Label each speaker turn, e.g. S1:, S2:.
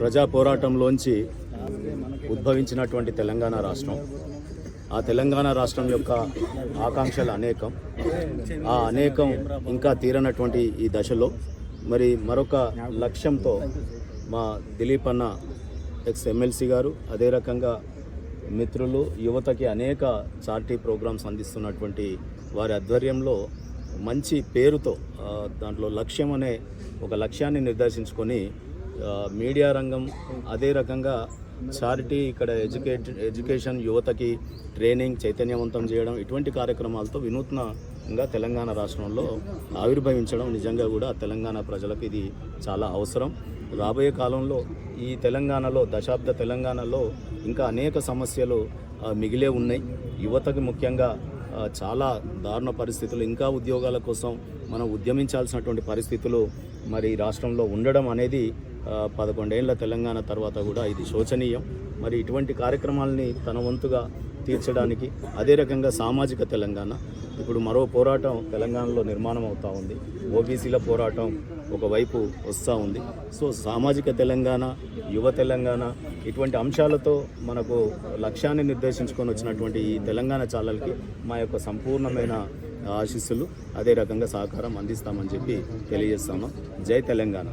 S1: ప్రజా పోరాటంలోంచి ఉద్భవించినటువంటి తెలంగాణ రాష్ట్రం. ఆ తెలంగాణ రాష్ట్రం యొక్క ఆకాంక్షలు అనేకం. ఆ అనేకం ఇంకా తీరనటువంటి ఈ దశలో మరి మరొక లక్ష్యంతో మా దిలీప్ అన్న ఎక్స్ ఎమ్మెల్సీ గారు అదే రకంగా మిత్రులు యువతకి అనేక చార్టీ ప్రోగ్రామ్స్ అందిస్తున్నటువంటి వారి ఆధ్వర్యంలో మంచి పేరుతో దాంట్లో లక్ష్యం అనే ఒక లక్ష్యాన్ని నిర్దేశించుకొని మీడియా రంగం అదే రకంగా చారిటీ ఇక్కడ ఎడ్యుకేట్ ఎడ్యుకేషన్ యువతకి ట్రైనింగ్ చైతన్యవంతం చేయడం ఇటువంటి కార్యక్రమాలతో వినూత్నంగా తెలంగాణ రాష్ట్రంలో ఆవిర్భవించడం నిజంగా కూడా తెలంగాణ ప్రజలకు ఇది చాలా అవసరం. రాబోయే కాలంలో ఈ తెలంగాణలో దశాబ్ద తెలంగాణలో ఇంకా అనేక సమస్యలు మిగిలే ఉన్నాయి. యువతకు ముఖ్యంగా చాలా దారుణ పరిస్థితులు ఇంకా ఉద్యోగాల కోసం మనం ఉద్యమించాల్సినటువంటి పరిస్థితులు మరి రాష్ట్రంలో ఉండడం అనేది పదకొండేళ్ళ తెలంగాణ తర్వాత కూడా ఇది శోచనీయం. మరి ఇటువంటి కార్యక్రమాలని తన వంతుగా తీర్చడానికి అదే రకంగా సామాజిక తెలంగాణ ఇప్పుడు మరో పోరాటం తెలంగాణలో నిర్మాణం అవుతూ ఉంది. ఓబీసీల పోరాటం ఒకవైపు వస్తూ ఉంది. సో సామాజిక తెలంగాణ యువ తెలంగాణ ఇటువంటి అంశాలతో మనకు లక్ష్యాన్ని నిర్దేశించుకొని వచ్చినటువంటి ఈ తెలంగాణ ఛానల్కి మా యొక్క సంపూర్ణమైన ఆశీస్సులు అదే రకంగా సహకారం అందిస్తామని చెప్పి తెలియజేస్తాము జై తెలంగాణ.